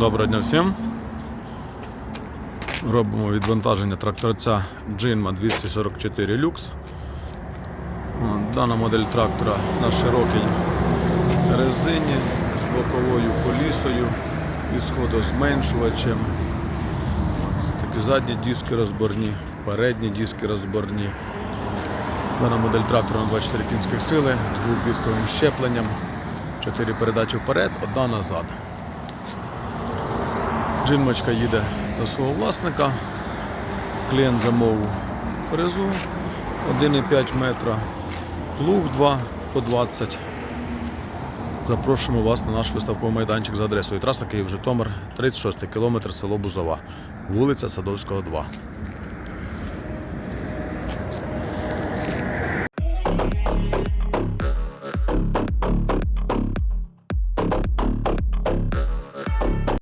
Доброго дня всім. Робимо відвантаження тракторця Джинма 244 Lux. Дана модель трактора на широкій резині з боковою колісою і сходозменшувачем. Такі задні диски розборні, передні диски розборні. Дана модель трактора на 24 кінських сили з двохдисковим щепленням. 4 передачі вперед, одна назад. Джинмочка їде до свого власника. Клієнт замовив призу 1,5 метра, плуг 2 по 20. Запрошуємо вас на наш виставковий майданчик за адресою траса Київ Житомир, 36 км село Бузова, вулиця Садовського, 2.